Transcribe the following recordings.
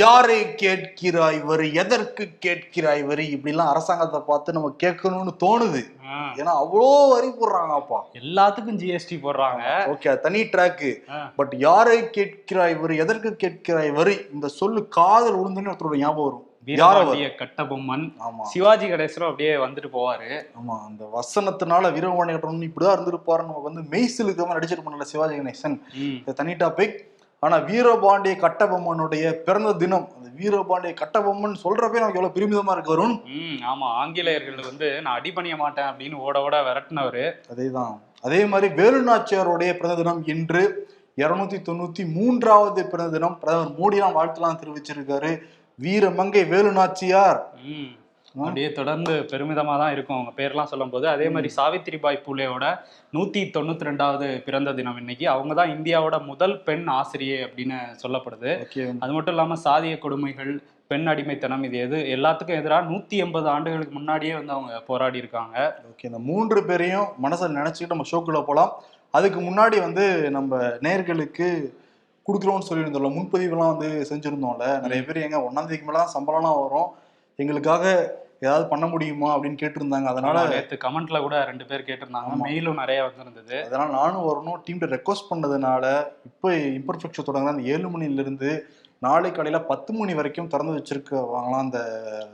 யாரை கேட்கிறாய் வரி எதற்கு கேட்கிறாய் வரி இப்படிலாம் அரசாங்கத்தை பார்த்து நம்ம கேட்கணும்னு தோணுது. ஏன்னா அவ்வளோ வரி போடுறாங்கப்பா எல்லாத்துக்கும் ஜிஎஸ்டி போடுறாங்க. ஓகே தனி ட்ராக்கு. பட் யாரை கேட்கிறாய் வரி எதற்கு கேட்கிறாய் வரி இந்த சொல்லு காதல் உளுந்துன்னு ஒருத்தரோட ஞாபகம் வரும். வீரபாண்டிய கட்டபொம்மன். ஆமா. சிவாஜி கணேசனும் அப்படியே வந்துட்டு போவாரு. ஆமா அந்த வசனத்தினால வீரபாண்டிய கட்டணம் இப்படிதான் இருந்திருப்பாரு நம்ம வந்து மெய்சில் இருக்கிற மாதிரி நடிச்சிருப்போம்ல சிவாஜி கணேசன். தனி டாபிக் ஆனா வீரபாண்டிய கட்டபொம்மனுடைய பிறந்த தினம் அந்த வீரபாண்டிய கட்டபொம்மன் சொல்றப்பே நமக்கு எவ்வளவு பெருமிதமா இருக்கு வருண். ம், ஆமா. ஆங்கிலேயர்கள் வந்து நான் அடிபணிய மாட்டேன் அப்படின்னு ஓட ஓட விரட்டினவரு. அதேதான். அதே மாதிரி வேலுநாச்சியாருடைய பிறந்த தினம் இன்று இருநூத்தி தொண்ணூத்தி மூன்றாவது பிறந்த தினம். பிரதமர் மோடிலாம் வாழ்த்துலாம் தெரிவிச்சிருக்காரு. வீரமங்கை வேலுநாச்சியார். அப்படியே தொடர்ந்து பெருமிதமா தான் இருக்கும் அவங்க பேர்லாம் சொல்லும்போது. அதே மாதிரி சாவித்திரிபாய் பூலேவோட நூத்தி தொண்ணூத்தி ரெண்டாவது பிறந்த தினம் இன்னைக்கு. அவங்க தான் இந்தியாவோட முதல் பெண் ஆசிரியை அப்படின்னு சொல்லப்படுது. அது மட்டும் இல்லாம சாதிய கொடுமைகள் பெண் அடிமைத்தனம் இது எது எல்லாத்துக்கும் எதிராக நூத்தி எண்பது ஆண்டுகளுக்கு முன்னாடியே வந்து அவங்க போராடி இருக்காங்க. ஓகே. இந்த மூன்று பேரையும் மனசில் நினைச்சுக்கிட்டு நம்ம ஷோக்குள்ள போலாம். அதுக்கு முன்னாடி வந்து நம்ம நேர்களுக்கு கொடுக்குறோம்னு சொல்லியிருந்தோம்ல முன்பதிவுலாம் வந்து செஞ்சிருந்தோம்ல. நிறைய பேர் எங்க ஒன்னாம் தேதிக்கு மேல தான் சம்பளம்லாம் வரும். எங்களுக்காக ஏதாவது பண்ண முடியுமா அப்படின்னு கேட்டிருந்தாங்க. அதனால நேத்து கமெண்ட்ல கூட ரெண்டு பேர் கேட்டிருந்தாங்க. மெயிலும் நிறைய வந்திருந்தது. அதனால நானும் வரணும். டீம்ல ரெக்வஸ்ட் பண்ணதுனால இப்போ இம்பர்ஃபெக்ஷன் தொடங்குற அந்த ஏழு மணில இருந்து நாளை காலையில பத்து மணி வரைக்கும் திறந்து வச்சிருக்க வாங்கலாம் அந்த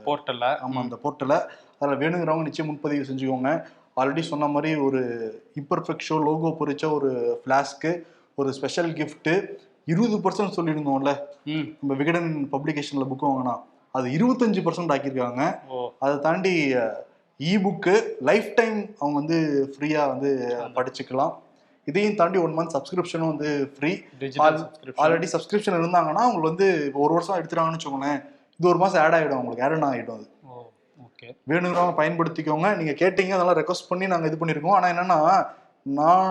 போர்ட்டல்ல ஆமா அந்த போர்ட்டலை அதில் வேணுங்கிறவங்க நிச்சயம் முன்பதிவு செஞ்சுக்கோங்க. ஆல்ரெடி சொன்ன மாதிரி ஒரு இம்பர்ஃபெக்ட் ஷோ லோகோ பொறிச்ச ஒரு ஃப்ளாஸ்க்கு ஒரு ஸ்பெஷல் கிஃப்ட்டு இருபது பர்சன்ட் சொல்லியிருந்தோம்ல. ம். நம்ம விகடன் பப்ளிகேஷன்ல புக் வாங்கினா. அது இருபத்தஞ்சு பர்சன்ட் ஆக்கியிருக்காங்க. அதை தாண்டி இ புக்கு லைஃப் டைம் அவங்க வந்து ஃப்ரீயாக வந்து படிச்சுக்கலாம். இதையும் தாண்டி ஒன் மந்த் சப்ஸ்கிரிப்ஷனும் வந்து ஃப்ரீ ஆல்ரெடி சப்ஸ்கிரிப்ஷன் இருந்தாங்கன்னா அவங்களுக்கு வந்து இப்போ ஒரு வருஷம் எடுத்துட்டாங்கன்னு வச்சுக்கோங்களேன் இது ஒரு மாதம் ஆட் ஆகிடும் அவங்களுக்கு. ஆட் ஆகிடும் அது. வேணுங்கிறவங்க பயன்படுத்திக்கோங்க. நீங்க கேட்டீங்க அதெல்லாம் ரெக்வஸ்ட் பண்ணி நாங்க இது பண்ணிருக்கோம் ஆனா என்னன்னா நான்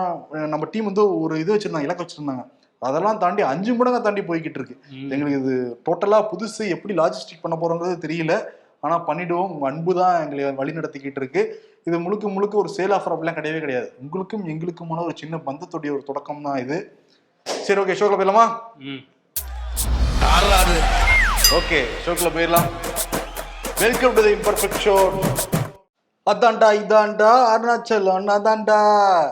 நம்ம டீம் வந்து ஒரு இது வச்சிருந்தாங்க இலக்கு வச்சிருந்தாங்க. அதெல்லாம் தாண்டி அஞ்சு மடங்கா தாண்டி போய்கிட்டு இருக்கு எங்களுக்கு இது டோட்டலா புதுசு எப்படி லாஜிஸ்டிக் பண்ண போறோங்கிறது தெரியல. ஆனா பண்ணிடுவோம். உங்க அன்பு தான் எங்களை வழி நடத்திக்கிட்டு இருக்கு இது முழுக்க முழுக்க ஒரு சேல் ஆஃபர் அப்படிலாம் கிடையவே கிடையாது. உங்களுக்கும் எங்களுக்குமான ஒரு சின்ன பந்தத்துடைய ஒரு தொடக்கம் தான் இது. சரி ஓகே ஷோக்கில் போயிடலாமா? ம். ஓகே ஷோக்கில் போயிடலாம். Welcome to the imperfect show அதான்டா இதான்டா அருணாச்சலம் அதான்டா.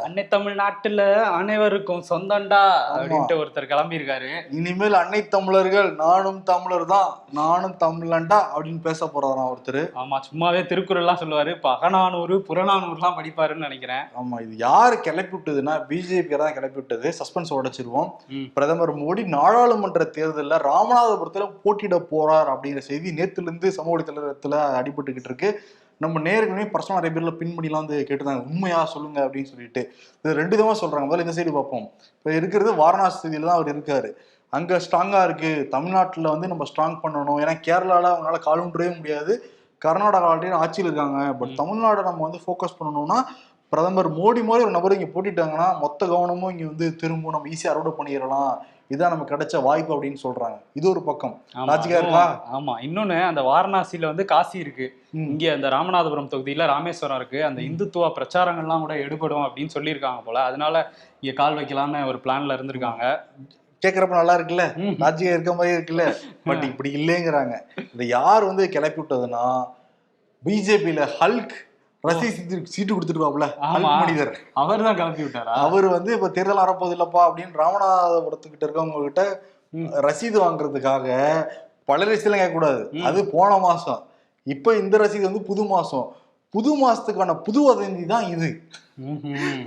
அன்னை தமிழ்நாட்டுல அனைவருக்கும் சொந்தம்டா அப்படின்ட்டு ஒருத்தர் கிளம்பியிருக்காரு. இனிமேல் அன்னை தமிழர்கள் நானும் தமிழர் தான் நானும் தமிழன்டா அப்படின்னு பேச போறாராம் ஒருத்தர். ஆமா சும்மாவே திருக்குறள்லாம் சொல்லுவாரு. இப்ப அகநானூறு புறநானூறுலாம் படிப்பாருன்னு நினைக்கிறேன். ஆமா இது யாரு கிளப்பி விட்டதுன்னா பிஜேபி தான் கிளப்பி விட்டது சஸ்பென்ஸ் உடைச்சிருவோம். பிரதமர் மோடி நாடாளுமன்ற தேர்தலில் ராமநாதபுரத்துல போட்டியிட போறார் அப்படிங்கிற செய்தி நேத்துல இருந்து சமூக வலைத்தளத்துல அடிபட்டுக்கிட்டு இருக்கு. நம்ம நேர்களுமே பர்சனல் நிறைய பேர்ல பின் பண்ணிலாம் வந்து கேட்டுருந்தாங்க. உண்மையா சொல்லுங்க அப்படின்னு சொல்லிட்டு. இது ரெண்டு விதமா சொல்றாங்க. முதல்ல இந்த சைடு பார்ப்போம். இப்போ இருக்கிறது வாரணாசி தொகுதியில தான் அவர் இருக்காரு. அங்க ஸ்ட்ராங்கா இருக்கு. தமிழ்நாட்டுல வந்து நம்ம ஸ்ட்ராங் பண்ணணும். ஏன்னா கேரளால அவங்களால காலூன்றவே முடியாது. கர்நாடகா ஆல்ரெடி ஆட்சியில் இருக்காங்க. பட். தமிழ்நாடை நம்ம வந்து ஃபோக்கஸ் பண்ணணும்னா பிரதமர் மோடி மாதிரி ஒரு நபர் இங்க போட்டிட்டாங்கன்னா மொத்த கவனமும் இங்க வந்து திரும்பவும் நம்ம ஈஸியா அறுவடை பண்ணிடலாம். இதான் நமக்கு கிடைச்ச வாய்ப்பு அப்படின்னு சொல்றாங்க. இது ஒரு பக்கம். லாஜிக்கா இருக்கா? ஆமா. இன்னொன்னு அந்த வாரணாசியில வந்து காசி இருக்கு. இங்க அந்த ராமநாதபுரம் தொகுதியில ராமேஸ்வரம் இருக்கு. அந்த இந்துத்துவ பிரச்சாரங்கள்லாம் கூட எடுபடும் அப்படின்னு சொல்லியிருக்காங்க போல. அதனால இங்க கால் வைக்கலாம்னு ஒரு பிளான்ல இருந்திருக்காங்க. கேக்குறப்ப நல்லா இருக்குல்ல. லாஜிக்கா இருக்க மாதிரி இருக்குல்ல? பட் இப்படி இல்லைங்கிறாங்க. இதை யார் வந்து கிளப்பி விட்டதுன்னா பிஜேபியில ஹல்க் ரசி சீட்டு கொடுத்துருவாப்ல. மனிதர் அவர் தான் கிளப்பி விட்டாரா அவர் வந்து இப்ப தேர்தல் வரப்போது இல்லப்பா அப்படின்னு ராமநாதபுரத்துக்கிட்ட இருக்கவங்க கிட்ட. ரசீது வாங்குறதுக்காக பல ரசீதுலாம் கேட்கக்கூடாது. அது போன மாசம் இப்ப இந்த ரசீது வந்து புது மாசம் புது மாசத்துக்கான புது வதந்தி தான் இது.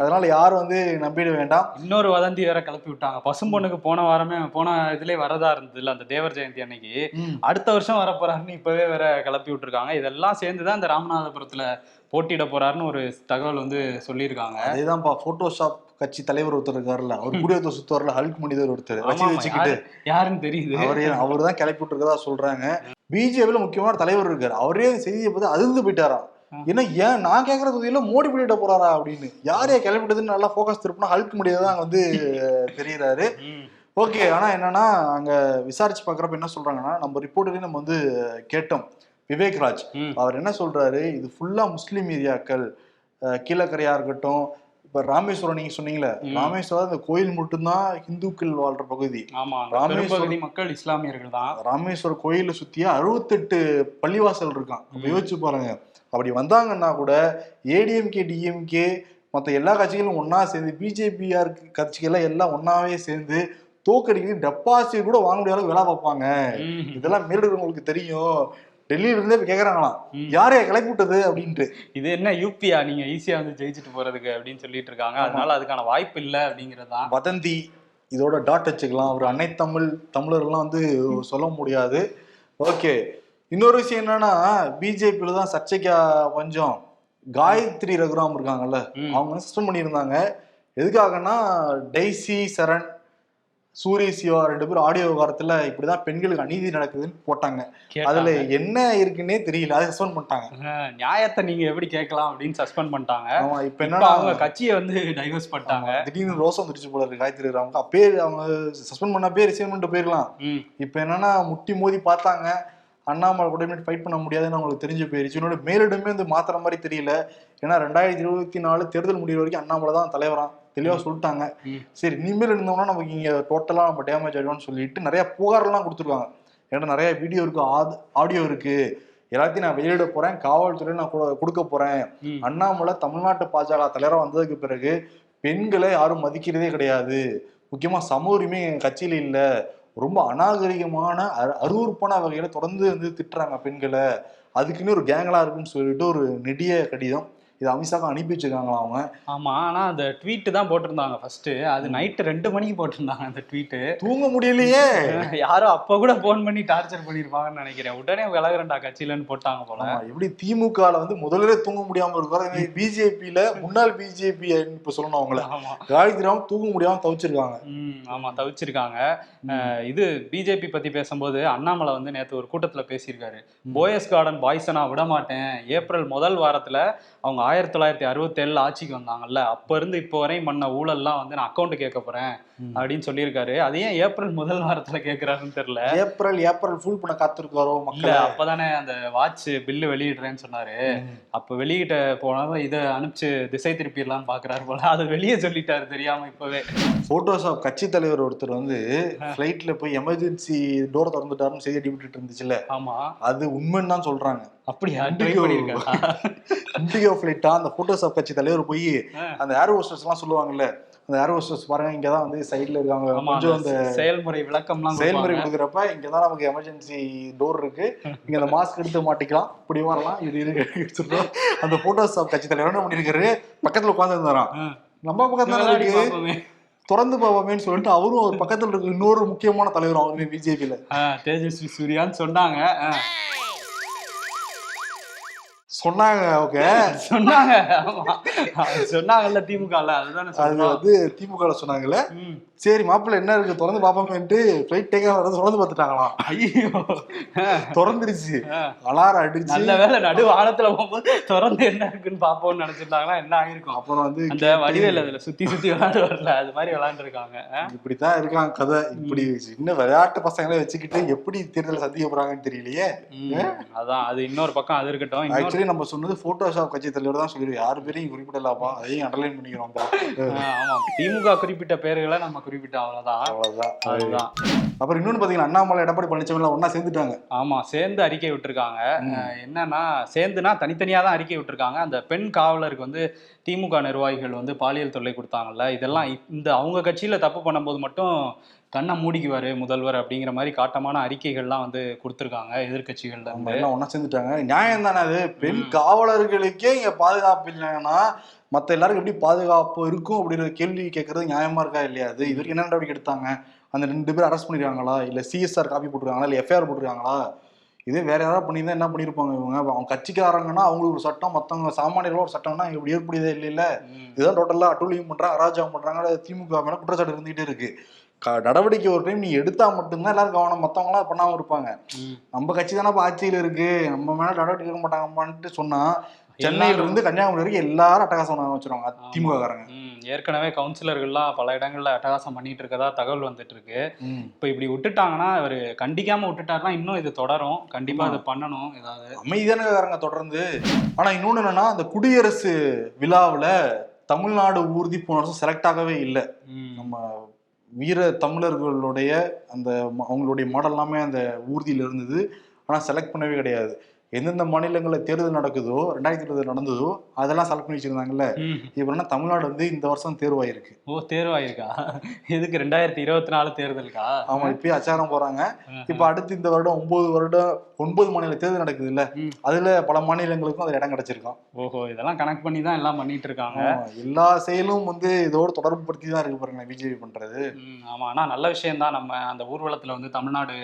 அதனால யாரும் வந்து நம்பிட வேண்டாம் இன்னொரு வதந்தி வேற கிளப்பி விட்டாங்க பசும்பொண்ணுக்கு போன வாரமே போன இதுலயே வரதா இருந்ததுல அந்த தேவர் ஜெயந்தி அன்னைக்கு. அடுத்த வருஷம் வரப்போறாருன்னு இப்பவே வேற கிளப்பி விட்டுருக்காங்க இதெல்லாம் சேர்ந்துதான் இந்த ராமநாதபுரத்துல போட்டியிட போறாருன்னு ஒரு தகவல் வந்து சொல்லியிருக்காங்க. அதேதான்ப்பா போட்டோஷாப் கட்சி தலைவர் ஒருத்தர் இருக்காருல்ல அவர் குடியரசு சுத்துவார்ல ஹல்க் மனிதர் ஒருத்தர் வச்சுக்கிட்டு. யாரு- யாருன்னு தெரியுது. அவரே அவர் தான் கிளப்பி விட்டுருக்கதா சொல்றாங்க. பிஜேபியில முக்கியமான தலைவர் இருக்காரு. அவரே செய்தியை பார்த்து அதிர்ந்து போயிட்டாராம். ஏன்னா ஏன் நான் கேட்கற தொகுதியில மோடி பண்ணிட்ட போறாரா அப்படின்னு. யாரையா கிளப்பிட்டதுன்னு நல்லா ஃபோக்கஸ் திருப்பினா ஹல்க் முடியாது தான் அங்க வந்து தெரியறாரு. ஓகே ஆனா என்னன்னா அங்க விசாரிச்சு பாக்குறப்ப என்ன சொல்றாங்கன்னா நம்ம ரிப்போர்ட்டரையும் நம்ம வந்து கேட்டோம். விவேக் ராஜ். ம். அவர் என்ன சொல்றாரு? இது ஃபுல்லா முஸ்லீம் ஏரியாக்கள் கீழக்கரையா இருக்கட்டும் இப்ப ராமேஸ்வரம் நீங்க சொன்னீங்களே. ராமேஸ்வரம் இந்த கோயில் மட்டும்தான் இந்துக்கள் வாழ்ற பகுதி. ராமேஸ்வரம் மக்கள் இஸ்லாமியர்கள் தான். ராமேஸ்வரம் கோயிலை சுத்தியே அறுபத்தெட்டு பள்ளிவாசல் இருக்கான். யோசிச்சு பாருங்க. அப்படி வந்தாங்கன்னா கூட ஏடிஎம்கே டிஎம்கே மத்த எல்லா கட்சிகளும் ஒண்ணா சேர்ந்து பிஜேபிஆர் கட்சிகள் எல்லாம் ஒண்ணாவே சேர்ந்து தோக்கடிக்கு டெபாசிட் கூட வாங்க முடியாத அளவுக்கு வேலை பார்ப்பாங்க. இதெல்லாம் மேலிடங்களுக்கு தெரியும். டெல்லியில இருந்தே இப்ப கேக்குறாங்களாம். ம். யாரையா கிளப்பி விட்டது அப்படின்ட்டு. இது என்ன யூபியா நீங்க ஈஸியா வந்து ஜெயிச்சுட்டு போறதுக்கு அப்படின்னு சொல்லிட்டு இருக்காங்க. அதனால அதுக்கான வாய்ப்பு இல்ல அப்படிங்கிறது வதந்தி இதோட டாட் வச்சுக்கலாம். ஒரு அன்னை தமிழ் தமிழர்லாம் வந்து சொல்ல முடியாது. ஓகே. இன்னொரு விஷயம் என்னன்னா பிஜேபியில தான் சர்ச்சைக்கா கொஞ்சம் காயத்ரி ரகுராம் இருக்காங்கல்ல. அவங்க சஸ்பெண்ட் பண்ணியிருந்தாங்க? எதுக்காகன்னா டெய்சி சரண் சூரிய சிவா ரெண்டு பேரும் ஆடியோ விவகாரத்துல இப்படிதான் பெண்களுக்கு அநீதி நடக்குதுன்னு போட்டாங்க. அதுல. என்ன இருக்குன்னே தெரியல. அதை சஸ்பெண்ட் பண்ணிட்டாங்க. நியாயத்தை நீங்க எப்படி கேட்கலாம் அப்படின்னு சஸ்பெண்ட் பண்ணிட்டாங்க. இப்ப என்னன்னா அவங்க கட்சியை வந்து டைவர்ஸ் பண்ணிட்டாங்க. திடீர்னு ரோசம் வந்துருச்சு போல இருக்கு. காயத்ரி ரகுராமுக்கு அப்பயே அவங்க சஸ்பெண்ட் பண்ண பேர் ரிசைன் பண்ணிட்டு போயிடலாம் ம். இப்ப என்னன்னா முட்டி மோதி பார்த்தாங்க. அண்ணாமலை கூட ஃபைட் பண்ண முடியாதுன்னு அவங்களுக்கு தெரிஞ்சு போயிருச்சு. இன்னொரு மேலிடமே வந்து மாத்துற மாதிரி தெரியல. ஏன்னா ரெண்டாயிரத்தி இருபத்தி நாலு தேர்தல் முடிகிற வரைக்கும் அண்ணாமலை தான் தலைவராம். தெளிவா சொல்லிட்டாங்க. சரி இனிமேல் இருந்தோம்னா நமக்கு இங்க டோட்டலா நம்ம டேமேஜ் ஆயிடும்னு சொல்லிட்டு நிறைய புகார்லாம் கொடுத்துருக்காங்க. ஏன்னா நிறைய வீடியோ இருக்கு ஆடியோ இருக்கு. எல்லாத்தையும் நான் வெளியிட போறேன். காவல்துறை நான் கொடு- கொடுக்க போறேன். அண்ணாமலை தமிழ்நாட்டு பாஜக தலைவரா வந்ததுக்கு பிறகு பெண்களை யாரும் மதிக்கிறதே கிடையாது. முக்கியமா சம உரிமை கட்சியில இல்ல. ரொம்ப அநாகரிகமான அரு- அருவருப்பான வகையில தொடர்ந்து வந்து திட்டுறாங்க பெண்களை. அதுக்குன்னு ஒரு கேங்கலா இருக்குன்னு சொல்லிட்டு ஒரு நெடிய கடிதம். இது அமித்ஷாக்கு அனுப்பி வச்சிருக்காங்களா அவங்க? ஆமா ஆனா அந்த ட்வீட் தான் போட்டிருந்தாங்க ஃபர்ஸ்ட் அது நைட்டு ரெண்டு மணிக்கு போட்டிருந்தாங்க அந்த ட்வீட் தூங்க முடியலையே. யாரும் அப்ப கூட போன் பண்ணி டார்ச்சர் பண்ணிருப்பாங்கன்னு நினைக்கிறேன். உடனே விலகுறேன்டா கட்சியிலன்னு போட்டாங்க போல. எப்படி திமுகல வந்து முதல்ல தூங்க முடியாம இருக்காரு பிஜேபியில முன்னாள் பிஜேபி இப்ப சொல்லணும் அவங்கள. ஆமா. காயத்ரியாவும் தூங்க முடியாம தவிச்சிருக்காங்க. ம் ஆமா தவிச்சிருக்காங்க. இது பிஜேபி பத்தி பேசும்போது அண்ணாமலை வந்து நேத்து ஒரு கூட்டத்துல பேசியிருக்காரு. போயஸ் கார்டன் பாய்ஸை நான் விட மாட்டேன் ஏப்ரல் முதல் வாரத்துல அவங்க ஆயிரத்தி தொள்ளாயிரத்தி அறுபத்தேழில் ஆட்சிக்கு வந்தாங்கல்ல அப்போ இருந்து இப்போ வரையும் பண்ண ஊழல்லாம் வந்து நான் அக்கௌண்ட்டு கேட்க போகிறேன் அப்படின்னு சொல்லியிருக்காரு. அது ஏன் ஏப்ரல் முதல் வாரத்துல கேக்குறாருன்னு தெரியல. ஏப்ரல் ஏப்ரல் ஃபுல் பண்ண காத்திருக்காரோ இல்ல மக்கள். அப்பதானே அந்த வாட்ச் பில்லு வெளியிடுறேன்னு சொன்னாரு. அப்ப வெளியிட்ட போனதும் இதை அனுப்பிச்சு திசை திருப்பிடலாம்னு பாக்குறாரு போல. அதை வெளியே சொல்லிட்டாரு தெரியாம இப்பவே. போட்டோஸ் ஆஃப் கட்சி தலைவர் ஒருத்தர் வந்து ஃபிளைட்ல போய் எமர்ஜென்சி டோர் திறந்துட்டாருன்னு செய்தி அடிபட்டு இருந்துச்சுல்ல. ஆமா. அது உண்மைன்னு தான் சொல்றாங்க. அப்படியா? ட்ரை இண்டிகோ ஃபிளைட்டா அந்த போட்டோஸ் ஆஃப் கட்சி தலைவர் போய். அந்த ஏர் ஹோஸ்டர்ஸ் எல்லாம் சொல்லுவாங்கல்ல அந்த ஏர் ஹோஸ்டர்ஸ் பாருங்க இங்கதான் வந்து சைடுல இருக்காங்க. கொஞ்சம் அந்த செயல்முறை விளக்கம்லாம் செயல்முறை. கொடுக்குறப்ப இங்கதான் நமக்கு எமர்ஜென்சி டோர் இருக்கு. இங்க அந்த மாஸ்க் எடுத்து மாட்டிக்கலாம். இப்படி வரலாம் இது இருக்கு. அந்த போட்டோஸ் ஆஃப் கட்சி தலைவர் என்ன பண்ணிருக்காரு? பக்கத்துல ஆ. நம்ம பக்கத்துல தானே இருக்கு. திறந்து பார்ப்போமேன்னு சொல்லிட்டு அவரும் ஒரு பக்கத்துல இருக்க இன்னொரு முக்கியமான தலைவர் அவருமே பிஜேபியில தேஜஸ்வி சூர்யான்னு சொன்னாங்க. சொன்னாங்க ஓகே சொன்னாங்க. சொன்னாங்கல்ல திமுகல. அதுதானே அது வந்து திமுக சொன்னாங்கல்ல. சரி மாப்பிள்ள என்ன இருக்கு? திறந்து பார்ப்போமேன்ட்டு ஃபிளைட் டேக் ஆகிறது திறந்து பார்த்துட்டாங்களாம் ஐயோ. திறந்துருச்சு. அலாரம் அடிச்சு. நல்ல வேளை நடு வானத்துல போகும்போது திறந்து என்ன இருக்குன்னு பாப்போம்னு நினைச்சிருந்தாங்கன்னா என்ன ஆயிருக்கும்? அப்புறம் வந்து அந்த வடிவேல் அதுல சுத்தி சுத்தி விளையாண்டு வரல அது மாதிரி விளையாண்டு இருக்காங்க இப்படித்தான் இருக்காங்க கதை. இப்படி சின்ன விளையாட்டு பசங்களை வச்சுக்கிட்டு எப்படி தேர்தலை சந்திக்க போறாங்கன்னு தெரியலையே. அதான் அது இன்னொரு பக்கம் அது இருக்கட்டும். ஆக்சுவலி நம்ம சொன்னது போட்டோஷாப் கட்சி தலைவர் தான் சொல்லிடுவோம் யாரு பேரையும் குறிப்பிடலாமா அதையும் அண்டர்லைன் பண்ணிக்கிறோம்ப்பா. ஆ, ஆமா திமுக குறிப்பிட்ட பேர்களை நம்ம குறிப்பிட்ட அவ்வளவுதான். அவ்வளவுதான். அதுதான் அப்புறம் இன்னொன்னு பாத்தீங்கன்னா அண்ணாமலை எடப்பாடி பழனிசாமி ஒண்ணா சேர்ந்துட்டாங்க. ஆமா சேர்ந்து அறிக்கை விட்டுருக்காங்க. என்னன்னா சேர்ந்துனா தனித்தனியா தான் அறிக்கை விட்டுருக்காங்க. அந்த பெண் காவலருக்கு வந்து திமுக நிர்வாகிகள் வந்து பாலியல் தொல்லை கொடுத்தாங்கல்ல இதெல்லாம் இந்த அவங்க கட்சியில தப்பு பண்ணும்போது மட்டும் கண்ணை மூடிக்குவாரு முதல்வர் அப்படிங்கிற மாதிரி காட்டமான அறிக்கைகள்லாம் வந்து கொடுத்துருக்காங்க எதிர்க்கட்சிகள்ல நம்ம இருந்து. எல்லாம் ஒண்ணா சேர்ந்துட்டாங்க. நியாயம் தானே அது? பெண். காவலர்களுக்கே இங்க பாதுகாப்பு இல்லைன்னா மத்த எல்லாருக்கும் எப்படி பாதுகாப்பு இருக்கும் அப்படிங்கிற கேள்வி கேட்கறது நியாயமா இருக்கா இல்லையா அது? இது வரைக்கும் என்ன நடவடிக்கை எடுத்தாங்க? அந்த ரெண்டு பேரும் அரெஸ்ட் பண்ணிருக்காங்களா? இல்ல சிஎஸ்ஆர் காப்பி போட்டிருக்காங்களா? இல்ல எஃப்ஐஆர் போட்டிருக்காங்களா? இதே வேற யாராவது பண்ணியிருந்தா என்ன பண்ணிருப்பாங்க இவங்க? அவங்க கட்சிக்காரங்கன்னா அவங்களுக்கு ஒரு சட்டம் மத்தவங்க சாமானியர்களோட ஒரு சட்டம்னா இப்படி ஏற்புடையதே இல்லைல்ல? ம். இதுதான் டோட்டலா அட்டூழியம் பண்றாங்க அராஜகம் பண்றாங்க திமுக மேல குற்றச்சாட்டு இருந்துகிட்டே இருக்கு. க- நடவடிக்கை ஒரு டைம் நீ எடுத்தா மட்டும்தான் எல்லாரும் கவனம். மத்தவங்க எல்லாம் பண்ணாம இருப்பாங்க. நம்ம கட்சி தானே ஆட்சியில இருக்கு. நம்ம மேல நடவடிக்கை எடுக்க மாட்டாங்கம்மான்ட்டு சொன்னா சென்னையில இருந்து கன்னியாகுமரி வரைக்கும் எல்லாரும் அட்டகாசம் பண்ண வச்சிருவாங்க. திமுக காரங்க ஏற்கனவே கவுன்சிலர்கள்லாம் பல இடங்கள்ல அட்டகாசம் பண்ணிட்டு இருக்கதா தகவல் வந்துட்டு இருக்கு இப்போ இப்படி விட்டுட்டாங்கன்னா இவர் கண்டிக்காம விட்டுட்டாருன்னா இன்னும் இது தொடரும். கண்டிப்பா. இது பண்ணணும் ஏதாவது. அமைதியானக்காரங்க தொடர்ந்து. ஆனா இன்னொன்னு என்னன்னா அந்த குடியரசு விழாவுல தமிழ்நாடு ஊர்தி போன வருஷம் செலக்ட் ஆகவே இல்லை. நம்ம வீர தமிழர்களுடைய அந்த அவங்களுடைய மாடல் எல்லாமே அந்த ஊர்தியில் இருந்தது. ஆனால் செலக்ட் பண்ணவே கிடையாது. எந்தெந்த மாநிலங்களில் தேர்தல் நடக்குதோ ரெண்டாயிரத்தி இருபது நடந்ததோ அதெல்லாம் செலக்ட் பண்ணி வச்சிருந்தாங்கல்ல. இப்போ தமிழ்நாடு வந்து இந்த வருஷம் தேர்வாயிருக்கு. ஓ தேர்வாயிருக்கா? எதுக்கு ரெண்டாயிரத்தி இருபத்தி நாலு தேர்தலுக்கா? ஆமா இப்பயே அச்சாரம் போறாங்க. இப்ப அடுத்து இந்த வருடம் ஒன்பது வருடம் ஒன்பது மாநில தேர்தல் நடக்குது இல்ல. அதுல பல மாநிலங்களுக்கும் அதுல இடம் கிடைச்சிருக்கான் ஓஹோ இதெல்லாம் கனெக்ட் பண்ணி தான் எல்லாம் பண்ணிட்டு இருக்காங்க. எல்லா செயலும் வந்து இதோட தொடர்பு படுத்தி தான் இருக்கு பாருங்க பிஜேபி பண்றது. ஆமா. ஆனா நல்ல விஷயம் தான் நம்ம அந்த ஊர்வலத்துல வந்து தமிழ்நாடு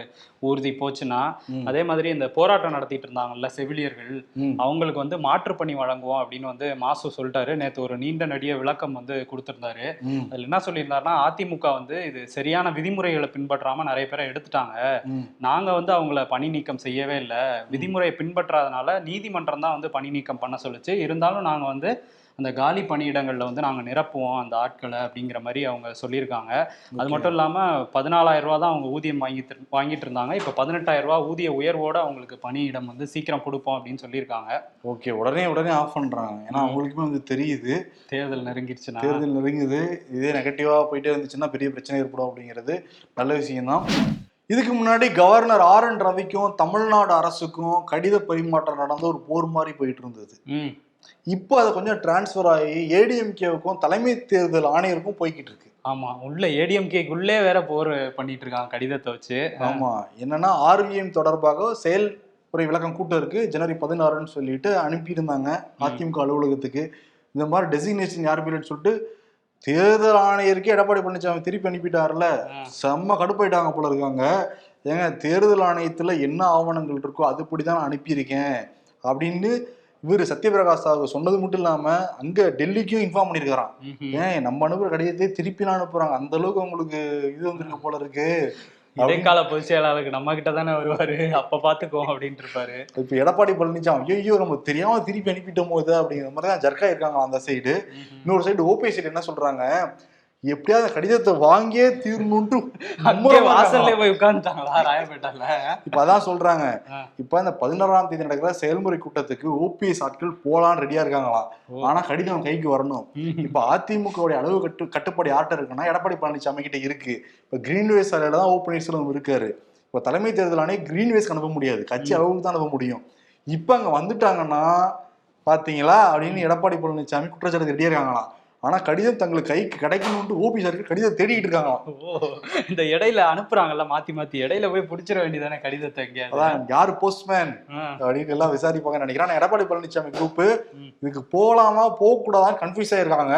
ஊர்தி போச்சுன்னா. அதே மாதிரி இந்த போராட்டம் நடத்திட்டு இருந்தாங்கல்ல செவிலியர்கள். அவங்களுக்கு வந்து மாற்றுப் பணி வழங்குவோம் அப்படின்னு வந்து மாசு சொல்லிட்டாரு. நேத்து ஒரு நீண்ட நடிய விளக்கம் வந்து கொடுத்திருந்தாரு. அதுல என்ன சொல்லியிருந்தாருன்னா அதிமுக வந்து இது சரியான விதிமுறைகளை பின்பற்றாம நிறைய பேரை எடுத்துட்டாங்க. நாங்க வந்து அவங்கள பணி நீக்கம் செய்யவே இல்லை. விதிமுறையை பின்பற்றாதனால நீதிமன்றம் தான் வந்து பணி நீக்கம் பண்ண சொல்லுச்சு. இருந்தாலும் நாங்க வந்து அந்த காலி பணியிடங்கள்ல வந்து நாங்க நிரப்புவோம் அந்த ஆட்களை அப்படிங்கிற மாதிரி அவங்க சொல்லியிருக்காங்க. அது. மட்டும் இல்லாம பதினாலாயிரம் ரூபா தான் அவங்க ஊதியம் வாங்கிட்டு வாங்கிட்டு இருந்தாங்க இப்ப பதினெட்டாயிரம் ரூபா ஊதிய உயர்வோட அவங்களுக்கு பணியிடம் வந்து சீக்கிரம் கொடுப்போம் அப்படின்னு சொல்லியிருக்காங்க. ஓகே. உடனே உடனே ஆஃப் பண்றாங்க. ஏன்னா. அவங்களுக்குமே வந்து தெரியுது. தேர்தல் நெருங்கிடுச்சுன்னா தேர்தல் நெருங்குது. இதே நெகட்டிவா போயிட்டே இருந்துச்சுன்னா பெரிய பிரச்சனை ஏற்படும் அப்படிங்கிறது நல்ல விஷயம்தான். இதுக்கு முன்னாடி கவர்னர் ஆர் என் ரவிக்கும் தமிழ்நாடு அரசுக்கும் கடித பரிமாற்றம் நடந்த ஒரு போர் மாதிரி போயிட்டு இருந்தது. ம். இப்போ அது கொஞ்சம் டிரான்ஸ்ஃபர் ஆகி ஏடிஎம்கேவுக்கும் தலைமை தேர்தல் ஆணையருக்கும் போய்கிட்டு இருக்கு ஆமா உள்ள ஏடிஎம்கேக்குள்ளே வேற போர் பண்ணிட்டு இருக்காங்க கடிதத்தை வச்சு. ஆமா என்னன்னா ஆர்விஎம் தொடர்பாக செயல்முறை விளக்கம் கூட்டம் இருக்கு. ஜனவரி பதினாறுன்னு சொல்லிட்டு அனுப்பியிருந்தாங்க அதிமுக அலுவலகத்துக்கு. இந்த மாதிரி டெசிக்னேஷன் யார் பேருன்னு சொல்லிட்டு தேர்தல் ஆணையருக்கே எடப்பாடி பழனிசாமி திருப்பி அனுப்பிட்டாருல. செம்ம கடுப்பாயிட்டாங்க போல இருக்காங்க. ஏங்க தேர்தல் ஆணையத்துல என்ன ஆவணங்கள் இருக்கோ அதுபடிதான் அனுப்பியிருக்கேன். அப்படின்னு இவர் சத்யபிரகாஷ் சாகு சொன்னது மட்டும் இல்லாம அங்க டெல்லிக்கும் இன்ஃபார்ம் பண்ணியிருக்காராம் ம்ஹும். ஏன்? நம்ம அனுப்புற கடிதத்தை திருப்பி அனுப்புறாங்க. அந்த அளவுக்கு உங்களுக்கு இது வந்திருக்கு போல இருக்கு. இடைக்கால பொதுச் செயலாளருக்கு நம்ம கிட்ட தானே வருவாரு. அப்ப பாத்துக்கோ அப்படின்ட்டு இருப்பாரு. இப்ப எடப்பாடி பழனிசாமி ஐயோ நம்ம தெரியாம திருப்பி அனுப்பிட்டோம் போது அப்படிங்கிற மாதிரி தான் ஜர்க்கா இருக்காங்க அந்த சைடு இன்னொரு சைடு ஓபி சைடு என்ன சொல்றாங்க? எப்படியாவது கடிதத்தை வாங்கியே தீரணும்ட்டு அங்கே வாசல்ல. போய் உட்கார்ந்துட்டாங்களா ராயப்பேட்டால இப்ப அதான் சொல்றாங்க. இப்ப இந்த பதினாறாம் தேதி நடக்கிற செயல்முறை கூட்டத்துக்கு ஓபிஎஸ் ஆட்கள் போலான்னு ரெடியா இருக்காங்களாம். ஆனா கடிதம் கைக்கு வரணும். இப்ப அதிமுகவுடைய அளவு கட்டு கட்டுப்பாடு யார்கிட்ட இருக்குன்னா எடப்பாடி பழனிசாமி கிட்ட இருக்கு. இப்ப கிரீன்வேஸ் சாலையில தான் ஓ பன்னீர்செல்வம் இருக்காரு. இப்ப தலைமை தேர்தல் ஆணையம் கிரீன்வேஸ்க்கு அனுப்ப முடியாது. கட்சி அளவுக்கு தான் அனுப்ப முடியும். இப்ப அங்க வந்துட்டாங்கன்னா பாத்தீங்களா? அப்படின்னு எடப்பாடி பழனிசாமி குற்றச்சாட்டு ரெடியா இருக்காங்களாம். ஆனா கடிதம் தங்களுக்கு கைக்கு கிடைக்கணும்னு ஓபி சாருக்கு கடிதம் தேடிக்கிட்டு இருக்காங்களாம் ஓ இந்த இடையில அனுப்புறாங்கல்ல மாத்தி மாத்தி. இடையில போய் புடிச்சிட வேண்டியதானே கடிதத்தை எங்கேயாவது அதான் யாரு போஸ்ட்மேன். அப்படின்னு எல்லாம் விசாரிப்பாங்கன்னு நினைக்கிறேன். எடப்பாடி பழனிசாமி குரூப். இதுக்கு போலாமா போக கூடாதான் கன்ஃபியூஸ் ஆயிருக்காங்க.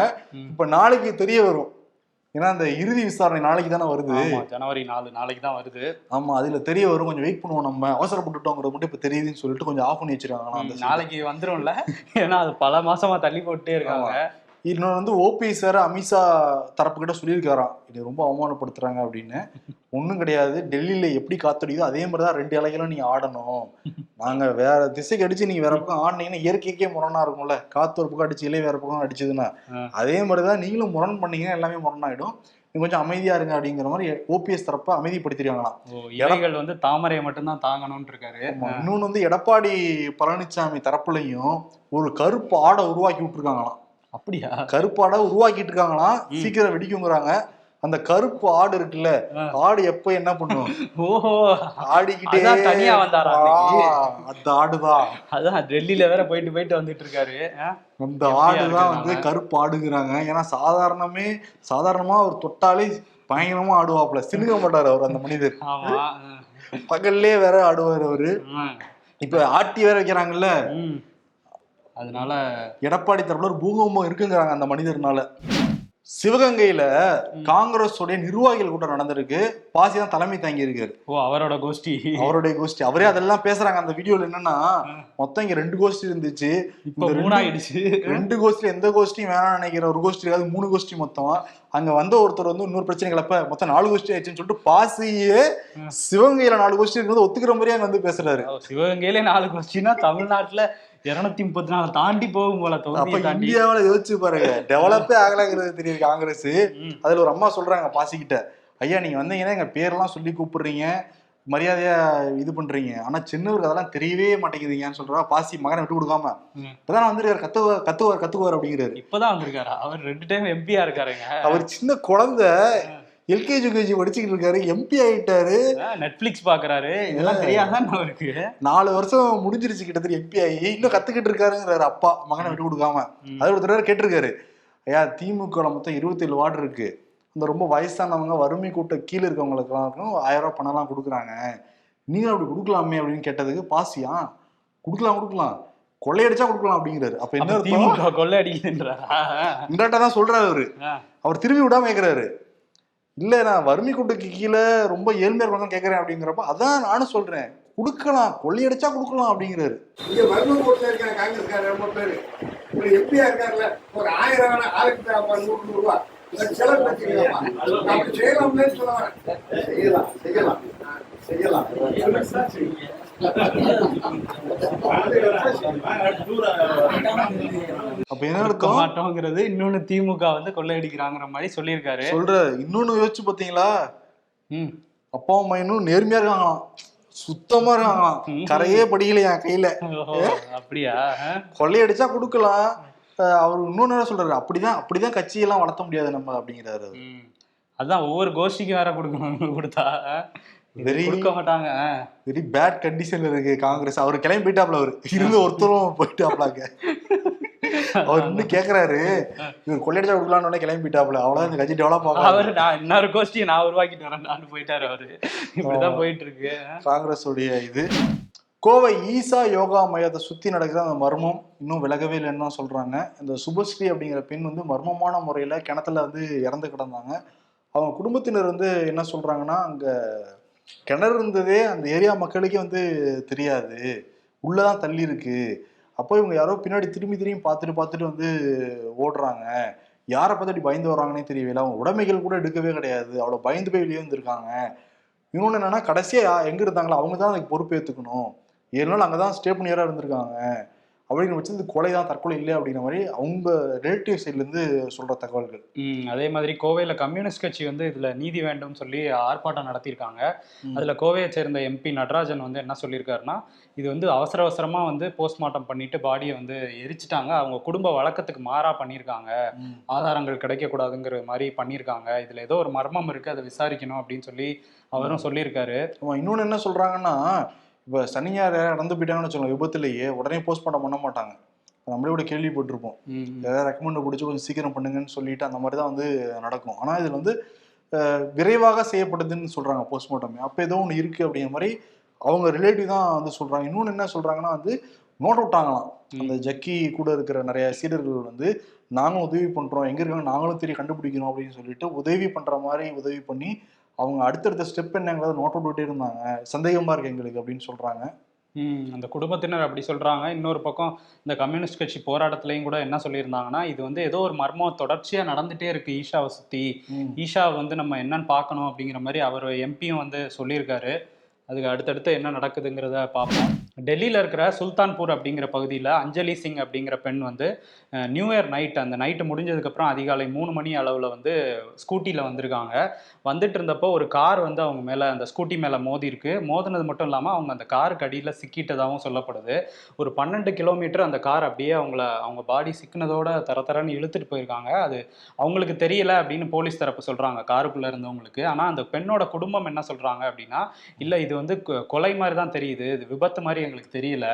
இப்ப நாளைக்கு தெரிய வரும். ஏன்னா அந்த இறுதி விசாரணை நாளைக்கு தானே வருது. ஜனவரி நாலு நாளைக்கு தான் வருது. ஆமா அதுல தெரிய வரும். கொஞ்சம் வெயிட் பண்ணுவோம். நம்ம அவசரப்பட்டுட்டோங்கிறது மட்டும் இப்ப தெரியுதுன்னு சொல்லிட்டு கொஞ்சம் ஆஃப் பண்ணி வச்சிருக்காங்க. நாளைக்கு வந்துரும்ல. ஏன்னா அது பல மாசமா தள்ளி போட்டே இருக்காங்க. இன்னொன்று வந்து ஓபிஎஸ் வேற அமித்ஷா தரப்பு கிட்ட சொல்லியிருக்காராம். இது ரொம்ப அவமானப்படுத்துறாங்க அப்படின்னு. ஒன்றும் கிடையாது. டெல்லியில எப்படி காத்தடியுதோ அதே மாதிரி தான் ரெண்டு இலைகளும் நீங்க ஆடணும். நாங்க வேற திசைக்கு அடிச்சு நீங்க வேற பக்கம் ஆடினீங்கன்னா இயற்கைக்கே முரணா இருக்கும்ல. காத்து ஒரு பக்கம் அடிச்சு இலை வேற பக்கம் அடிச்சதுன்னா. அதே மாதிரி தான் நீங்களும் முரண் பண்ணீங்கன்னா எல்லாமே முரணாயிடும். கொஞ்சம் அமைதியா இருங்க அப்படிங்கிற மாதிரி ஓபிஎஸ் தரப்ப அமைதிப்படுத்திருக்காங்களாம் இலைகள் வந்து தாமரையை மட்டும்தான் தாங்கணும்னு இருக்காரு. ஆமா. இன்னொன்னு வந்து எடப்பாடி பழனிசாமி தரப்புலையும் ஒரு கருப்பு ஆடை உருவாக்கி விட்டுருக்காங்களாம். அப்படியா? கருப்பு ஆடை உருவாக்கிட்டு இருக்காங்களாம். சீக்கிரம் வெடிக்குங்கிறாங்க. அந்த கருப்பு ஆடு இருக்குல்ல. ஆடு எப்ப என்ன பண்ணும்? ஓஹோ ஆடிக்கிட்டே தனியா வந்தாரா அந்த ஆடுதான். அதான் டெல்லியில வேற போயிட்டு போயிட்டு வந்துட்டு இருக்காரு? அந்த ஆடுதான் வந்து? கருப்பு ஆடுங்கிறாங்க. ஏன்னா சாதாரணமே சாதாரணமா அவர் தொட்டாலே பயங்கரமா ஆடுவாப்புல. சிலுக மாட்டாரு அவர் அந்த மனிதர். பகல்லே வேற ஆடுவார் அவரு. இப்ப ஆட்டி வேற வைக்கிறாங்கல்ல. அதனால எடப்பாடி தரப்புல ஒரு பூகம்பம் இருக்குங்கிறாங்க அந்த மனிதர்னால. சிவகங்கையில காங்கிரஸ் உடைய நிர்வாகிகள் கூட்டம் நடந்திருக்கு. பாசி தான் தலைமை தாங்கி இருக்காரு ஓ அவரோட கோஷ்டி. அவருடைய கோஷ்டி. அவரே அதெல்லாம் பேசுறாங்க. அந்த வீடியோல என்னன்னா மொத்தம் இங்க ரெண்டு கோஷ்டி இருந்துச்சு. இப்ப மூணாயிடுச்சு. ரெண்டு கோஷ்டி எந்த கோஷ்டியும் வேணாம்னு நினைக்கிற ஒரு கோஷ்டி இருக்காது மூணு கோஷ்டி மொத்தம். அங்க வந்த ஒருத்தர் வந்து இன்னொரு பிரச்சனை கிளப்ப மொத்தம் நாலு கோஷ்டி ஆயிடுச்சுன்னு சொல்லிட்டு பாசியே. சிவகங்கையில நாலு கோஷ்டி இருக்கிறது ஒத்துக்கிற மாதிரியே அங்க வந்து பேசுறாரு. சிவகங்கையிலே நாலு கோஷ்டினா தமிழ்நாட்டுல இருநூத்தி முப்பத்தி நாலு தாண்டி போகும் போல இந்தியாவுல யோசிச்சு பாருங்க. டெவலப்பே ஆகலைங்கிறது தெரியுது காங்கிரஸ். அதுல ஒரு அம்மா சொல்றாங்க பாசிக்கிட்ட. ஐயா நீங்க வந்தீங்கன்னா எங்க பேரெல்லாம் சொல்லி கூப்பிடுறீங்க. மரியாதையா இது பண்றீங்க. ஆனா சின்னவருக்கு அதெல்லாம் தெரியவே மாட்டேங்குதுங்கன்னு சொல்றா. பாசி மகனை விட்டு கொடுக்காம. இப்பதான் வந்திருக்காரு. கத்துவார் கத்துவார் கத்துவார் அப்படிங்கிறாரு. இப்பதான் வந்திருக்காரு. அவர் ரெண்டு டைம் எம்பியா இருக்காருங்க. அவர் சின்ன குழந்தை. எல்கேஜி யூகேஜி படிச்சுக்கிட்டு இருக்காரு எம்பி ஆயிட்டாரு. நெட்ஃபிளிக்ஸ் பாக்குறாரு. இதெல்லாம் தெரியாதான் அவருக்கு? நாலு வருஷம் முடிஞ்சிருச்சு கிட்டத்தட்ட எம்பி ஆகி. இன்னும் கத்துக்கிட்டு இருக்காருங்கிறாரு அப்பா மகனை விட்டு கொடுக்காம. அது ஒரு தடவை கேட்டிருக்காரு. ஐயா திமுக மொத்தம் இருபத்தேழு வார்டு இருக்கு. இந்த ரொம்ப வயசானவங்க வறுமை கூட்ட கீழே இருக்கவங்களுக்குலாம் ஆயிரம் ரூபாய் பணம்லாம் கொடுக்குறாங்க. நீங்க அப்படி கொடுக்கலாமே அப்படின்னு கேட்டதுக்கு பாசியா? கொடுக்கலாம் கொடுக்கலாம். கொள்ளையடிச்சா கொடுக்கலாம் அப்படிங்கிறாரு. அப்ப என்ன திமுக கொள்ளை அடிக்குதுன்றாரா இந்தாட்டா தான் சொல்றாரு அவரு. அவர் திரும்பி விடாம கேக்குறாரு. இல்லை நான் வறுமை கூட்டுக்கு கீழே ரொம்ப ஏழ்மையாக இருக்கணும் கேட்குறேன் அப்படிங்கிறப்ப அதான் நானும் சொல்கிறேன் கொடுக்கலாம் கொள்ளையடிச்சா கொடுக்கலாம் அப்படிங்கிறாரு. இங்கே வறுமை கோட்டில் இருக்கிற காங்கிரஸ்காரர் ரொம்ப பேர். ஒரு எம்பியா இருக்காருல்ல ஒரு ஆயிரம் வேணா ஆளுக்கு தேவைப்பா நூறு நூறு ரூபா. செலவு வச்சுக்கலாமா அப்படி செய்யலாம்னு சொல்ல வரேன். செய்யலாம் செய்யலாம். செய்யலாம். அப்ப என்ன அர்த்தம் மாட்டோங்கிறது இன்னொன்னு திமுக வந்து கொள்ளையடிக்கிறாங்கிற மாதிரி சொல்லியிருக்காரு. சொல்ற இன்னொன்னு யோசிச்சு பாத்தீங்களா? ம். அப்பாவும் மையனும் நேர்மையா இருக்காங்களாம். சுத்தமா இருக்காங்களாம். கரையே படிக்கலையா கையில. ஓஹோ, அப்படியா? கொள்ளையடிச்சா கொடுக்கலாம். அவர் இன்னொன்னு சொல்றாரு? அப்படிதான் அப்படிதான் கட்சியெல்லாம் வளர்த்த முடியாது நம்ம அப்படிங்கிறாரு. அதான் ஒவ்வொரு கோஷ்டிக்கும் வேற கொடுக்கணும் கொடுத்தா கொடுக்க மாட்டாங்க. வெரி பேட் கண்டிஷன்ல இருக்கு காங்கிரஸ். அவர் கிளம்பி போயிட்டாப்ல அவரு. இருந்து ஒருத்தரும் போயிட்டாப்லாங்க. அவர் இன்னும் கேக்குறாரு. இவர் கொள்ளையடிச்சா கொடுக்கலாம்னு உடனே கிளம்பி போயிட்டாப்ல அவ்வளவுதான் இந்த கட்சி டெவலப் அவரு ஆகும் நான் இன்னொரு கோஷ்டியை நான் உருவாக்கிட்டு வரேன். நான் போயிட்டாரு அவரு. இப்படிதான் போயிட்டு இருக்கு காங்கிரஸ் உடைய இது. கோவை ஈசா யோகா மையத்தை சுத்தி நடக்கிற அந்த மர்மம் இன்னும் விலகவே இல்லைன்னு தான் சொல்றாங்க. இந்த சுபஸ்ரீ அப்படிங்கிற பெண் வந்து மர்மமான முறையில கிணத்துல வந்து இறந்து கிடந்தாங்க. அவங்க குடும்பத்தினர் வந்து என்ன சொல்றாங்கன்னா அங்க கிணறு இருந்ததே அந்த ஏரியா மக்களுக்கே வந்து தெரியாது. உள்ளதான் தள்ளி இருக்கு. அப்போ இவங்க யாரோ பின்னாடி திரும்பி திரும்பி பார்த்துட்டு பார்த்துட்டு வந்து ஓடுறாங்க. யாரை பார்த்து அப்படி பயந்து வர்றாங்கன்னே தெரியவில்லை. அவங்க உடைமைகள் கூட எடுக்கவே கிடையாது. அவ்வளோ பயந்து போய் வெளியே வந்திருக்காங்க. இன்னொன்று என்னன்னா கடைசியாக எங்கே இருந்தாங்களோ அவங்க தான் அதுக்கு பொறுப்பேற்றுக்கணும் ஏழு நாள் அங்கே தான் ஸ்டேப்னியராக இருந்திருக்காங்க. அப்படிங்கிற பட்சத்தில் கொலை தான் தற்கொலை இல்லை அப்படிங்கிற மாதிரி அவங்க ரிலேட்டிவ் சைட்லேருந்து சொல்ற தகவல்கள். அதே மாதிரி கோவையில கம்யூனிஸ்ட் கட்சி வந்து இதுல நீதி வேண்டும் சொல்லி ஆர்ப்பாட்டம் நடத்தியிருக்காங்க. அதுல கோவையை சேர்ந்த எம்பி நடராஜன் வந்து என்ன சொல்லியிருக்காருன்னா இது வந்து அவசர அவசரமா வந்து போஸ்ட்மார்ட்டம் பண்ணிட்டு பாடியை வந்து எரிச்சிட்டாங்க. அவங்க குடும்ப வழக்கத்துக்கு மாறா பண்ணியிருக்காங்க. ஆதாரங்கள் கிடைக்கக்கூடாதுங்கிற மாதிரி பண்ணியிருக்காங்க. இதுல ஏதோ ஒரு மர்மம் இருக்கு அதை விசாரிக்கணும் அப்படின்னு சொல்லி அவரும் சொல்லியிருக்காரு. இன்னொன்று என்ன சொல்றாங்கன்னா இப்போ சனியார் நடந்து போயிட்டாங்கன்னு வச்சுக்கோங்க விபத்துலேயே உடனே போஸ்ட்மார்ட்டம் பண்ண மாட்டாங்க. நம்மளே கூட கேள்விப்பட்டிருப்போம். ஏதாவது ரெக்கமெண்ட் பிடிச்சி கொஞ்சம் சீக்கிரம் பண்ணுங்கன்னு சொல்லிட்டு அந்த மாதிரி தான் வந்து நடக்கும். ஆனால் இதில் வந்து விரைவாக செய்யப்படுதுன்னு சொல்றாங்க போஸ்ட்மார்ட்டம் அப்போ ஏதோ ஒன்று இருக்கு அப்படிங்கிற மாதிரி அவங்க ரிலேட்டிவ் தான் வந்து சொல்றாங்க. இன்னொன்று என்ன சொல்றாங்கன்னா வந்து நோட் விட்டாங்களாம் அந்த ஜக்கி கூட இருக்கிற நிறைய சீடர்கள் வந்து நாங்களும் உதவி பண்றோம். எங்க இருக்காங்க நாங்களும் தெரிய கண்டுபிடிக்கணும் அப்படின்னு சொல்லிட்டு உதவி பண்ற மாதிரி உதவி பண்ணி அவங்க அடுத்தடுத்த ஸ்டெப் என்னங்கிறத நோட் விட்டுட்டே இருந்தாங்க. சந்தேகமா இருக்கு எங்களுக்கு அப்படின்னு சொல்றாங்க. ம், அந்த குடும்பத்தினர் அப்படி சொல்றாங்க. இன்னொரு பக்கம் இந்த கம்யூனிஸ்ட் கட்சி போராட்டத்திலையும் கூட என்ன சொல்லியிருந்தாங்கன்னா இது வந்து ஏதோ ஒரு மர்மம் தொடர்ச்சியா நடந்துட்டே இருக்கு ஈஷாவை சுத்தி. ம். ஈஷா வந்து நம்ம என்னன்னு பார்க்கணும் அப்படிங்கிற மாதிரி அவர் எம்பியும் வந்து சொல்லியிருக்காரு. அதுக்கு அடுத்தடுத்து என்ன நடக்குதுங்கிறத பார்ப்போம். டெல்லியில் இருக்கிற சுல்தான்பூர் அப்படிங்கிற பகுதியில் அஞ்சலி சிங் அப்படிங்கிற பெண் வந்து நியூ இயர் நைட் அந்த நைட்டு முடிஞ்சதுக்கப்புறம் அதிகாலை மூணு மணி அளவில் வந்து ஸ்கூட்டியில் வந்திருக்காங்க. வந்துட்டு இருந்தப்போ ஒரு கார் வந்து அவங்க மேலே அந்த ஸ்கூட்டி மேலே மோதி இருக்கு மோதினது மட்டும் இல்லாமல் அவங்க அந்த காருக்கு அடியில் சிக்கிட்டதாகவும் சொல்லப்படுது. ஒரு பன்னெண்டு கிலோமீட்டர் அந்த கார் அப்படியே அவங்கள அவங்க பாடி சிக்கினதோட தர தரன்னு இழுத்துட்டு போயிருக்காங்க. அது அவங்களுக்கு தெரியல அப்படின்னு போலீஸ் தரப்பு சொல்கிறாங்க காருக்குள்ளே இருந்தவங்களுக்கு. ஆனால் அந்த பெண்ணோட குடும்பம் என்ன சொல்கிறாங்க அப்படின்னா இல்லை இது வந்து கொ- கொலை மாதிரி தான் தெரியுது. இது விபத்து மாதிரி எங்களுக்கு தெரியல.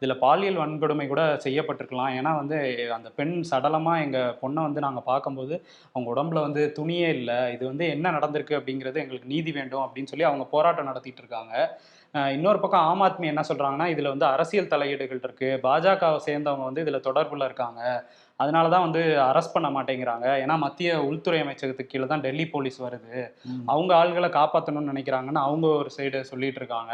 இதுல பாலியல் வன்கொடுமை கூட செய்யப்பட்டிருக்கலாம். ஏன்னா வந்து அந்த பெண் சடலமாக எங்க பொண்ணை வந்து நாங்கள் பார்க்கும்போது அவங்க உடம்புல வந்து துணியே இல்லை. இது வந்து என்ன நடந்திருக்கு அப்படிங்கிறது எங்களுக்கு நீதி வேண்டும் அப்படின்னு சொல்லி அவங்க போராட்டம் நடத்திட்டு இருக்காங்க. இன்னொரு பக்கம் ஆம் ஆத்மி என்ன சொல்றாங்கன்னா இதில் வந்து அரசியல் தலையீடுகள் இருக்கு. பாஜகவை சேர்ந்தவங்க வந்து இதில் தொடர்பில் இருக்காங்க. அதனால தான் வந்து அரெஸ்ட் பண்ண மாட்டேங்கிறாங்க. ஏன்னா மத்திய உள்துறை அமைச்சகத்துக்கு கீழே தான் டெல்லி போலீஸ் வருது. அவங்க ஆள்களை காப்பாற்றணும்னு நினைக்கிறாங்கன்னு அவங்க ஒரு சைடு சொல்லிட்டு இருக்காங்க.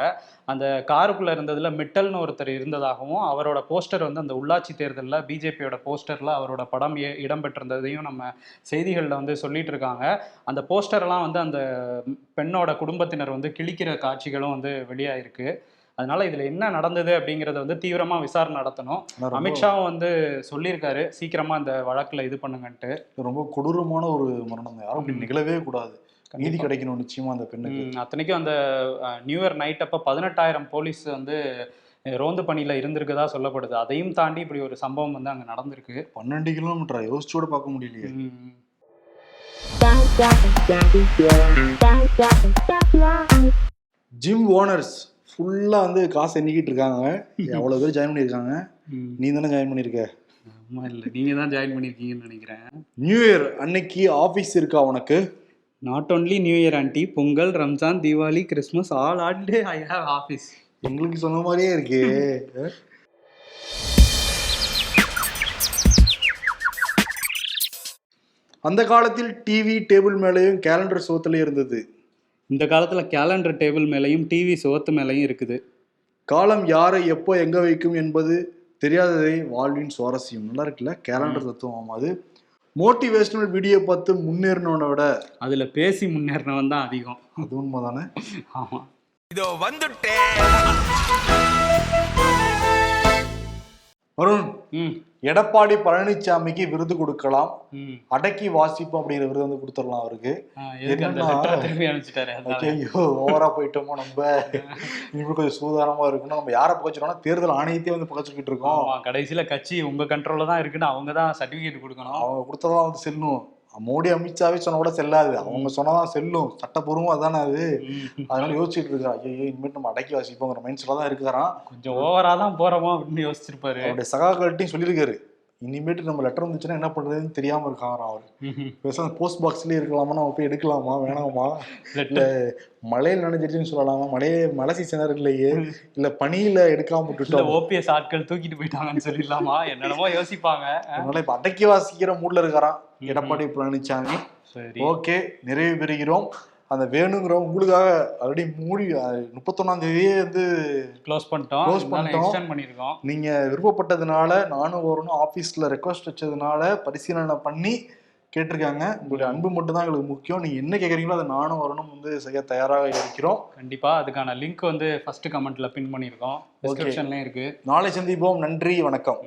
அந்த காருக்குள்ள இருந்ததுல மிட்டல்னு ஒருத்தர் இருந்ததாகவும் அவரோட போஸ்டர் வந்து அந்த உள்ளாட்சி தேர்தலில் பிஜேபியோட போஸ்டர்ல அவரோட படம் இடம்பெற்றிருந்ததையும் நம்ம செய்திகளில் வந்து சொல்லிட்டு இருக்காங்க. அந்த போஸ்டர்லாம் வந்து அந்த பெண்ணோட குடும்பத்தினர் வந்து கிழிக்கிற காட்சிகளும் வந்து வெளியாயிருக்கு. அதனால இதுல என்ன நடந்தது அப்படிங்கறத வந்து தீவிரமா விசாரணை நடத்தணும். அமித்ஷாவும் வந்து சொல்லியிருக்காரு. சீக்கிரமா இந்த வழக்குல இது பண்ணுங்கன்ட்டு. ரொம்ப கொடூரமான ஒரு மரணம் யாரும் அப்படி. நிகழவே கூடாது. நீதி கிடைக்கணும் நிச்சயமா அந்த பெண்ணுக்கு. அத்தனைக்கும் அந்த நியூ இயர் நைட் அப்போ பதினெட்டாயிரம் போலீஸ் வந்து ரோந்து பணியில இருந்திருக்கதா சொல்லப்படுது. அதையும் தாண்டி இப்படி ஒரு சம்பவம் வந்து அங்க நடந்திருக்கு. பன்னெண்டு கிலோமீட்டரா? யோசிச்சு கூட பார்க்க முடியலையே. ஜிம் ஓனர்ஸ் ஃபுல்லா வந்து காசு எண்ணிக்கிட்டு இருக்காங்க. எவ்வளவு பேர் ஜாயின் பண்ணியிருக்காங்க. நீ தானே ஜாயின் பண்ணியிருக்க? ஆமா இல்ல. நீங்க தான் ஜாயின் பண்ணிருக்கீங்கன்னு நினைக்கிறேன். நியூ இயர் அன்னைக்கு ஆபீஸ் இருக்கா உனக்கு? Not only new year and Pongal Ramzan Deepavali Christmas all all day I have office எங்களுக்கு சொன்ன மாதிரியே இருக்கு. அந்த காலத்தில் டிவி டேபிள் மேலேயும் கேலண்டர் சோத்துலயும் இருந்தது. இந்த காலத்துல கேலண்டர் டேபிள் மேலேயும் டிவி சுவத்து மேலேயும் இருக்குது. காலம் யாரை எப்போ எங்க வைக்கும் என்பது தெரியாததை வாழ்வின் சுவாரஸ்யம். நல்லா இருக்குல்ல? கேலண்டர் தத்துவம் அது. மோட்டிவேஷனல் வீடியோ பார்த்து முன்னேறினவனை விட அதுல பேசி முன்னேறினவன் தான் அதிகம். அது உண்மைதானே? ஆமா. இதோ வந்துட்டேன். வருண் ம். எடப்பாடி பழனிசாமிக்கு விருது கொடுக்கலாம். அடக்கி வாசிப்போம் அப்படிங்கிற விருது வந்து கொடுத்துடலாம் அவருக்கு. ஐயோ ஓவரா போயிட்டோமோ நம்ம. இனிமே கொஞ்சம் சூதானமா இருக்கணும். நம்ம யாரை பகச்சிரோம்னா தேர்தல் ஆணையத்தையே வந்து பகச்சுக்கிட்டு இருக்கோம். கடைசியில கட்சி உங்க கண்ட்ரோல்ல தான் இருக்குன்னு அவங்க தான் சர்டிபிகேட் கொடுக்கணும். அவங்க கொடுத்ததான் வந்து செல்லும். மோடி அமித்ஷாவே சொன்ன கூட செல்லாது. அவங்க சொன்னதான் செல்லும். சட்டப்பூர்வம் அதானே அது. அதனால யோசிச்சுட்டு இருக்கா ஐயோ இனிமேட்டு நம்ம அடக்கி வாசிப்போங்கிற மைண்ட் செட்ல தான் இருக்கிறான். கொஞ்சம் ஓவரா தான் போறோமோ அப்படின்னு யோசிச்சிருப்பாரு. அவருடைய சகாக்கள்கிட்டையும் சொல்லியிருக்காரு. இனிமேட்டு நம்ம லெட்டர் வந்துச்சுன்னா என்ன பண்றதுன்னு தெரியாம இருக்காராம் அவர். பேசாம போஸ்ட் பாக்ஸ்லயே இருக்கலாமா நம்ம போய் எடுக்கலாமா வேணாமா? இல்ல மழையில நினைச்சிருச்சுன்னு சொல்லலாமா? மழையே மழை சீசனா இல்லையே. இல்ல பனியில எடுக்காம விட்டுட்டோம். ஓபிஎஸ் ஆட்கள் தூக்கிட்டு போயிட்டாங்கன்னு சொல்லிடலாமா? என்னென்னமோ யோசிப்பாங்க. அதனால இப்ப அடக்கி வாசிக்கிற மூட்ல இருக்காராம் எடப்பாடி பழனிசாமி ஓகே நிறைவு பெறுகிறோம். அந்த வேணுங்கிற உங்களுக்காக ஆல்ரெடி மூடி முப்பத்தொன்னாம் தேதியே வந்து க்ளோஸ் பண்ணிட்டோம். Close பண்ணிட்டோம். பண்ணிருக்கோம் நீங்க விருப்பப்பட்டதுனால நானும் வரணும் ஆபீஸ்ல ரெக்வஸ்ட் வச்சதுனால பரிசீலனை பண்ணி கேட்டிருக்காங்க. உங்களுடைய அன்பு மட்டும் தான் எங்களுக்கு முக்கியம். நீங்க என்ன கேக்குறீங்களோ அதை நானும் வரணும் வந்து செய்ய தயாராக இருக்கிறோம். கண்டிப்பா. அதுக்கான லிங்க் வந்து ஃபர்ஸ்ட் கமெண்ட்ல பின் பண்ணிருக்கோம் டிஸ்கிரிப்ஷன்லயும் இருக்கு. நாளை சந்திப்போம். நன்றி. வணக்கம்.